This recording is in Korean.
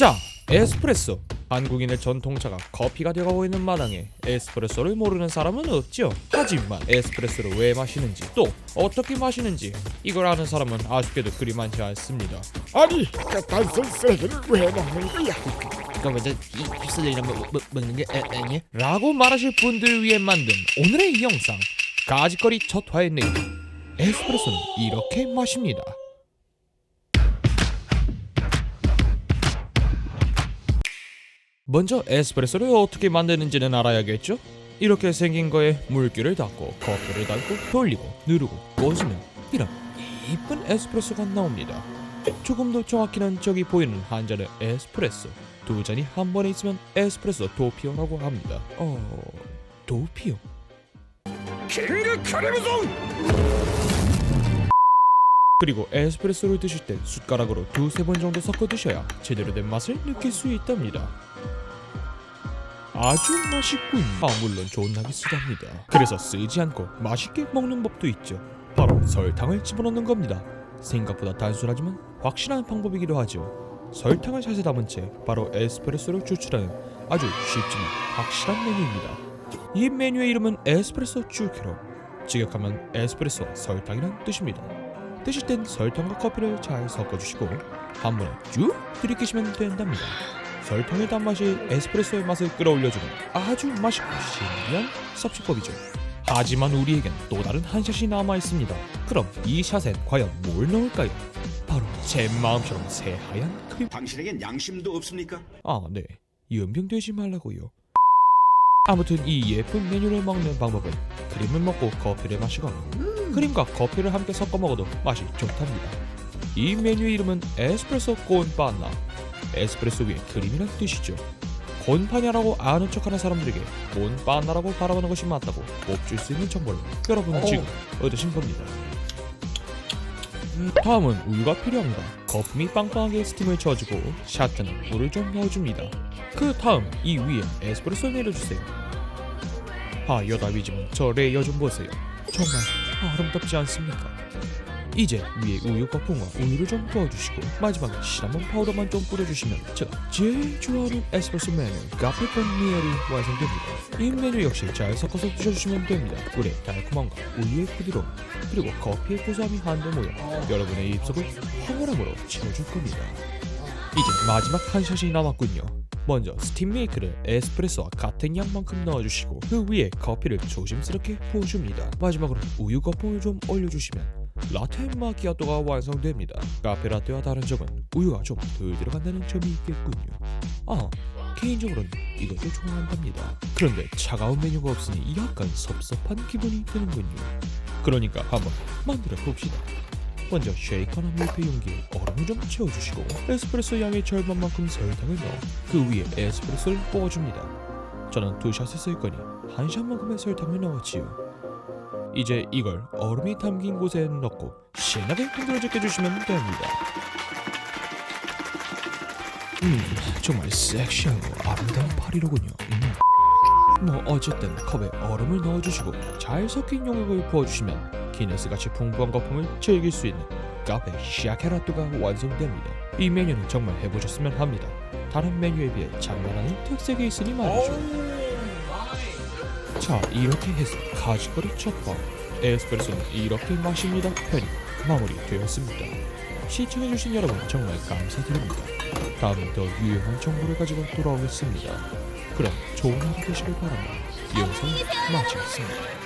자, 에스프레소. 한국인의 전통차가 커피가 되어가고 있는 마당에 에스프레소를 모르는 사람은 없죠. 하지만 에스프레소를 왜 마시는지 또 어떻게 마시는지 이걸 아는 사람은 아쉽게도 그리 많지 않습니다. 아니 단순 쓰레기를 왜 먹는 거야? 그럼 먼저 이 휩쓸리는 뭐, 뭐, 먹는 게 에, 아니? 라고 말하실 분들을 위해 만든 오늘의 이 영상 가지거리 첫 화의 내용 에스프레소는 이렇게 마십니다 먼저 에스프레소를 어떻게 만드는지는 알아야겠죠? 이렇게 생긴 거에 물기를 닫고 커피를 닫고 돌리고 누르고 꽂으면 이런 이쁜 에스프레소가 나옵니다 조금 더 정확히는 저기 보이는 한 잔의 에스프레소 두 잔이 한 번에 있으면 에스프레소 도피오라고 합니다. 어, 도피오? 킹그 카레무송 그리고 에스프레소를 드실 때 숟가락으로 두세 번 정도 섞어 드셔야 제대로 된 맛을 느낄 수 있답니다. 아주 맛있군. 아 물론 좋은 낙이 쓰답니다. 그래서 쓰지 않고 맛있게 먹는 법도 있죠. 바로 설탕을 집어넣는 겁니다. 생각보다 단순하지만 확실한 방법이기도 하죠. 설탕을 샷에 담은 채 바로 에스프레소를 추출하는 아주 쉽지만 확실한 메뉴입니다. 이 메뉴의 이름은 에스프레소 쭈케로. 직역하면 에스프레소와 설탕이란 뜻입니다. 드실 땐 설탕과 커피를 잘 섞어주시고 한 번에 쭉 들이키시면 된답니다. 설탕의 단맛이 에스프레소의 맛을 끌어올려주는 아주 맛있고 신기한 섭취법이죠. 하지만 우리에겐 또 다른 한 샷이 남아 있습니다. 그럼 이 샷엔 과연 뭘 넣을까요? 바로 제 마음처럼 새하얀 크림. 당신에겐 양심도 없습니까? 아, 네. 연병되지 말라고요. 아무튼 이 예쁜 메뉴를 먹는 방법은 크림을 먹고 커피를 마시거나 크림과 커피를 함께 섞어 먹어도 맛이 좋답니다. 이 메뉴의 이름은 에스프레소 콘파나. 에스프레소 위에 크림이란 뜻이죠. 콘파냐라고 아는 척하는 사람들에게 콘파나라고 바라보는 것이 맞다고 꼽줄 수 있는 정보를 여러분은 지금 얻으신 겁니다. 음, 다음은 우유가 필요합니다. 거품이 빵빵하게 스팀을 쳐주고 샷에는 물을 좀 넣어줍니다. 그 다음 이 위에 에스프레소 내려주세요. 아 여담이지만 저 레이어 좀 보세요. 정말 아름답지 않습니까? 이제 위에 우유 거품과 우유를 좀 부어주시고 마지막에 시나몬 파우더만 좀 뿌려주시면 제가 제일 좋아하는 에스프레소 메뉴 카페콘 미엘이 완성됩니다. 이 메뉴 역시 잘 섞어서 드셔주시면 됩니다. 꿀의 달콤함과 우유의 부드러움 그리고 커피의 고소함이 한데 모여 여러분의 입속을 황홀함으로 채워줄 겁니다. 이제 마지막 한 샷이 남았군요. 먼저 스팀 메이크를 에스프레소와 같은 양만큼 넣어주시고 그 위에 커피를 조심스럽게 부어줍니다. 마지막으로 우유 거품을 좀 올려주시면 라테 마키아토가 완성됩니다. 카페 라떼와 다른 점은 우유가 좀 덜 들어간다는 점이 있겠군요. 아 개인적으로는 이것도 좋아한답니다. 그런데 차가운 메뉴가 없으니 약간 섭섭한 기분이 드는군요. 그러니까 한번 만들어 봅시다. 먼저 쉐이커나 밀폐 용기에 얼음을 좀 채워주시고 에스프레소 양의 절반만큼 설탕을 넣어 그 위에 에스프레소를 부어줍니다. 저는 두 샷을 쓸 거니 한 샷만큼의 설탕을 넣었지요. 이제 이걸 얼음이 담긴 곳에 넣고 신나게 흔들어주게 주시면 됩니다. 음, 정말 섹시하고 아름다운 파리로군요. 음. 뭐 어쨌든 컵에 얼음을 넣어주시고 잘 섞인 용액을 부어주시면 기네스같이 풍부한 거품을 즐길 수 있는 카페 시아케라뚜가 완성됩니다. 이 메뉴는 정말 해보셨으면 합니다. 다른 메뉴에 비해 장난하는 특색이 있으니 말이죠. 자 이렇게 해서 가지거리 첫번 에스프레소는 이렇게 마십니다 편이 마무리되었습니다. 시청해주신 여러분 정말 감사드립니다. 다음에 더 유용한 정보를 가지고 돌아오겠습니다. 그럼 좋은 하루 되시길 바랍니다. 영상 마치겠습니다.